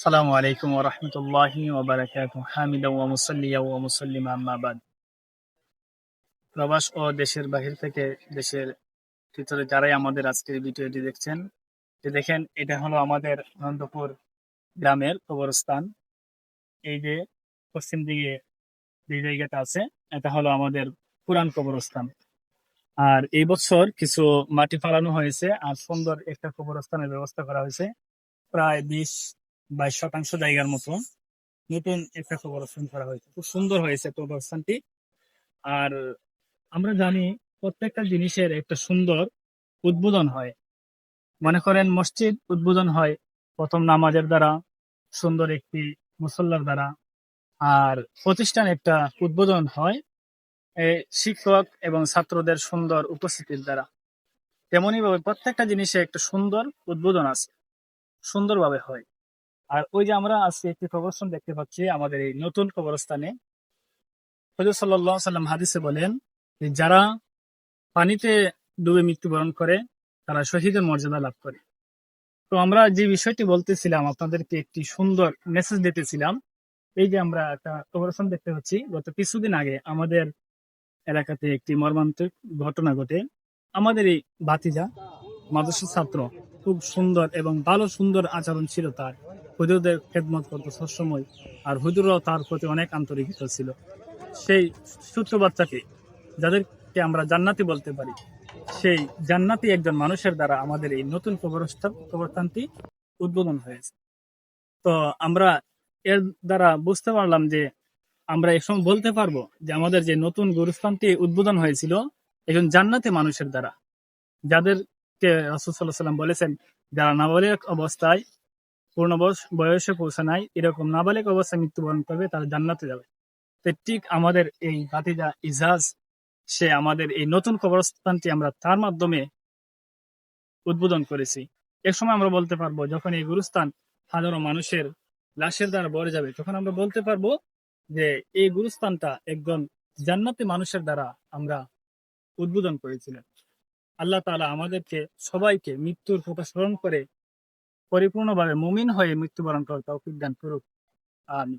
সালামু আলাইকুম ওরহমতুল্লাহি আম্মাবাদ প্রবাস ও দেশের বাহির থেকে দেশের ভিতরে যারাই আমাদের আজকের ভিডিওটি দেখছেন, যে দেখেন, এটা হলো আমাদের গ্রামের কবরস্থান। এই যে পশ্চিম দিকে যে জায়গাটা আছে, এটা হলো আমাদের পুরান কবরস্থান। আর এই বছর কিছু মাটি ফালানো হয়েছে, আর সুন্দর একটা কবরস্থানের ব্যবস্থা করা হয়েছে। প্রায় বিশ বাইশ শতাংশ জায়গার মতো নতুন একটা কবরস্থান করা হয়েছে। খুব সুন্দর হয়েছে কবরস্থানটি আর আমরা জানি প্রত্যেকটা জিনিসের একটা সুন্দর উদ্বোধন হয়। মনে করেন মসজিদ উদ্বোধন হয় প্রথম নামাজের দ্বারা, সুন্দর একটি মুসল্লার দ্বারা। আর প্রতিষ্ঠান একটা উদ্বোধন হয় শিক্ষক এবং ছাত্রদের সুন্দর উপস্থিতির দ্বারা। তেমনি ভাবে প্রত্যেকটা জিনিসে একটা সুন্দর উদ্বোধন আছে, সুন্দরভাবে হয়। আর ওই যে আমরা আজকে একটি কবরস্থান দেখতে পাচ্ছি আমাদের এই নতুন কবরস্থানে। সাল্লাহ সাল্লাম হাদিসে বলেন যারা পানিতে ডুবে মৃত্যুবরণ করে, তারা শহীদের মর্যাদা লাভ করে। তো আমরা যে বিষয়টি বলতেছিলাম, আপনাদেরকে একটি সুন্দর মেসেজ দিতেছিলাম। এই যে আমরা একটা কবরস্থান দেখতে পাচ্ছি, গত কিছুদিন আগে আমাদের এলাকাতে একটি মর্মান্তিক ঘটনা ঘটে। আমাদের এই বাতিজা মাদ্রাসার ছাত্র, খুব সুন্দর এবং ভালো সুন্দর আচরণ ছিল তার। হুজুরদের খেদমত করতো সবসময়, আর হুজুরও তার প্রতি অনেক আন্তরিকতা ছিল। সেই সূত্র বাচ্চাকে যাদেরকে আমরা জান্নাতি বলতে পারি, সেই জান্নাতি একজন মানুষের দ্বারা আমাদের এই নতুন কবরস্থান কবরস্থানটি উদ্বোধন হয়েছে। তো আমরা এর দ্বারা বুঝতে পারলাম যে আমরা এখন বলতে পারব যে আমাদের যে নতুন গুরুস্থানটি উদ্বোধন হয়েছিল একজন জান্নাতি মানুষের দ্বারা। যাদেরকে রসুল্লাহ সাল্লাম বলেছেন, যারা নাবালিক অবস্থায় পূর্ণ বয়স- পৌঁছে নাই এরকম নাবালিক অবস্থায় মৃত্যুবরণ করবে তারা জান্নাতে যাবে। তো ঠিক আমাদের এই ভাতিজা ইজাজ, সে আমাদের এই নতুন কবরস্থানটি আমরা তার মাধ্যমে উদ্বোধন করেছি। এক সময় আমরা বলতে পারব, যখন এই গুরুস্থান হাজারো মানুষের লাশের দ্বারা ভরে যাবে, তখন আমরা বলতে পারব যে এই গুরুস্থানটা একজন জান্নাতি মানুষের দ্বারা আমরা উদ্বোধন করেছিলেন। আল্লাহ তাআলা আমাদেরকে সবাইকে মৃত্যুর কথা স্মরণ করে পরিপূর্ণভাবে মুমিন হয়ে মৃত্যুবরণ করে তৌফিক দান করুক। আমি